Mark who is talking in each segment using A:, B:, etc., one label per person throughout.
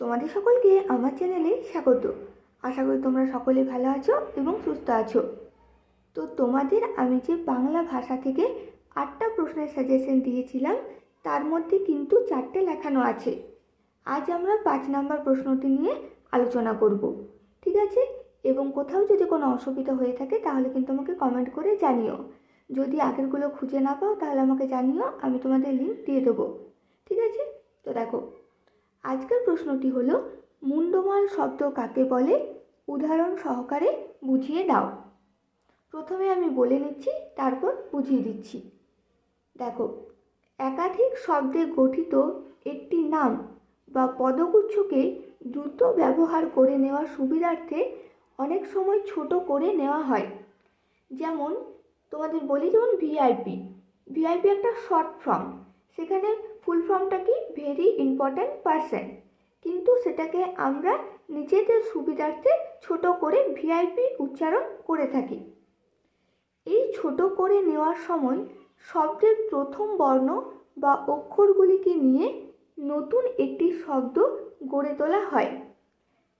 A: তোমাদের সকলকে আমার চ্যানেলে স্বাগত। আশা করি তোমরা সকলে ভালো আছো এবং সুস্থ আছো। তো তোমাদের আমি যে বাংলা ভাষা থেকে আটটা প্রশ্নের সাজেশন দিয়েছিলাম, তার মধ্যে কিন্তু চারটে লেখানো আছে। আজ আমরা পাঁচ নাম্বার প্রশ্নটি নিয়ে আলোচনা করব, ঠিক আছে? এবং কোথাও যদি কোনো অসুবিধা হয়ে থাকে, তাহলে কিন্তু আমাকে কমেন্ট করে জানিও। যদি আগেরগুলো খুঁজে না পাও, তাহলে আমাকে জানিও, আমি তোমাদের লিঙ্ক দিয়ে দেবো, ঠিক আছে? তো দেখো আজকের প্রশ্নটি হলো, মুন্ডমাল শব্দ কাকে বলে? উদাহরণ সহকারে বুঝিয়ে দাও। প্রথমে আমি বলে নিচ্ছি, তারপর বুঝিয়ে দিচ্ছি। দেখো, একাধিক শব্দে গঠিত একটি নাম বা পদগুচ্ছকে দ্রুত ব্যবহার করে নেওয়ার সুবিধার্থে অনেক সময় ছোট করে নেওয়া হয়। যেমন, তোমাদের বলি যেমন ভিআইপি ভিআইপি একটা শর্ট ফর্ম সেখানে ফুল ফর্মটা কি ভেরি ইম্পর্ট্যান্ট পারসন কিন্তু সেটাকে আমরা নিজেদের সুবিধার্থে ছোট করে ভিআইপি উচ্চারণ করে থাকি। এই ছোট করে নেওয়ার সময় শব্দের প্রথম বর্ণ বা অক্ষরগুলিকে নিয়ে নতুন একটি শব্দ গড়ে তোলা হয়।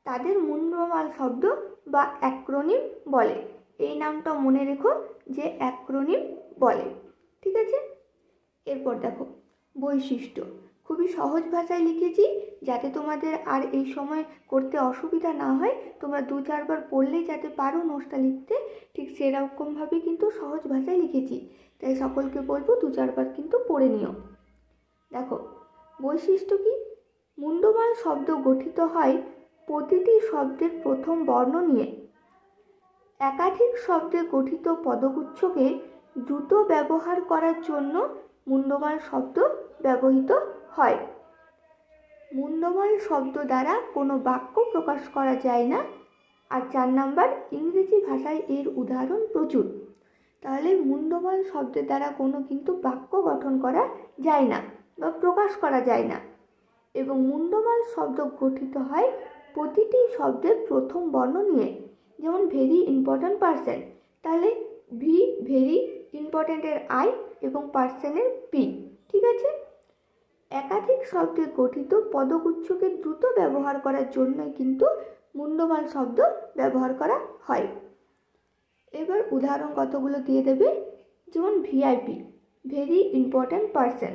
A: তাদের মুন্ডমাল শব্দ বা অ্যাক্রোনিম বলে। এই নামটা মনে রেখো যে অ্যাক্রোনিম বলে। ঠিক আছে? এরপর দেখো। বৈশিষ্ট্য। খুবই সহজ ভাষায় লিখেছি যাতে তোমাদের আর এই সময় করতে অসুবিধা না হয়। তোমরা দু চারবার পড়লেই যাতে পারো নোটসটা লিখতে। ঠিক সেরকমভাবে কিন্তু সহজ ভাষায় লিখেছি। তাই সকলকে বলব দু চারবার কিন্তু পড়ে নিও। দেখো, বৈশিষ্ট্য কি? মুন্ডমাল শব্দ গঠিত হয় প্রতিটি শব্দের প্রথম বর্ণ নিয়ে। একাধিক শব্দে গঠিত পদগুচ্ছকে দ্রুত ব্যবহার করার জন্য মুন্ডমাল শব্দ ব্যবহৃত হয়। মুন্ডমাল শব্দ দ্বারা কোনো বাক্য প্রকাশ করা যায় না। আর চার নাম্বার, ইংরেজি ভাষায় এর উদাহরণ প্রচুর। তাহলে মুন্ডমাল শব্দের দ্বারা কোনো কিন্তু বাক্য গঠন করা যায় না বা প্রকাশ করা যায় না। এবং মুন্ডমাল শব্দ গঠিত হয় প্রতিটি শব্দের প্রথম বর্ণ নিয়ে। যেমন ভেরি ইম্পর্ট্যান্ট পার্সন তাহলে ভি ভেরি ইম্পর্ট্যান্টের আই এবং পার্সনের পি ঠিক আছে? একাধিক শব্দে গঠিত পদগুচ্ছকে দ্রুত ব্যবহার করার জন্যই কিন্তু মুন্ডমাল শব্দ ব্যবহার করা হয়। এবার উদাহরণ কতগুলো দিয়ে দেবে? যেমন VIP very important person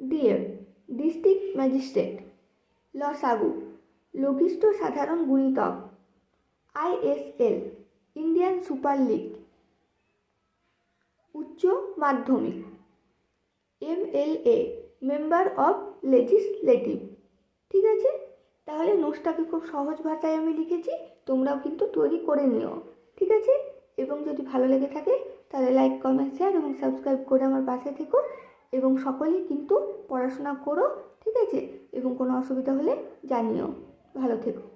A: DM district magistrate লসাগু, লঘিষ্ঠ সাধারণ গুণিতক আইএসএল ইন্ডিয়ান সুপার লিগ উচ্চ মাধ্যমিক। এমএলএ মেম্বার অফ লেজিসলেটিভ ঠিক আছে? তাহলে নোটসটাকে খুব সহজ ভাষায় আমি লিখেছি, তোমরাও কিন্তু তৈরি করে নিও। ঠিক আছে? এবং যদি ভালো লেগে থাকে, তাহলে লাইক কমেন্ট শেয়ার এবং সাবস্ক্রাইব করে আমার পাশে থেকো। এবং সকলেই কিন্তু পড়াশোনা করো, ঠিক আছে? এবং কোনো অসুবিধা হলে জানিও। ভালো থেকো।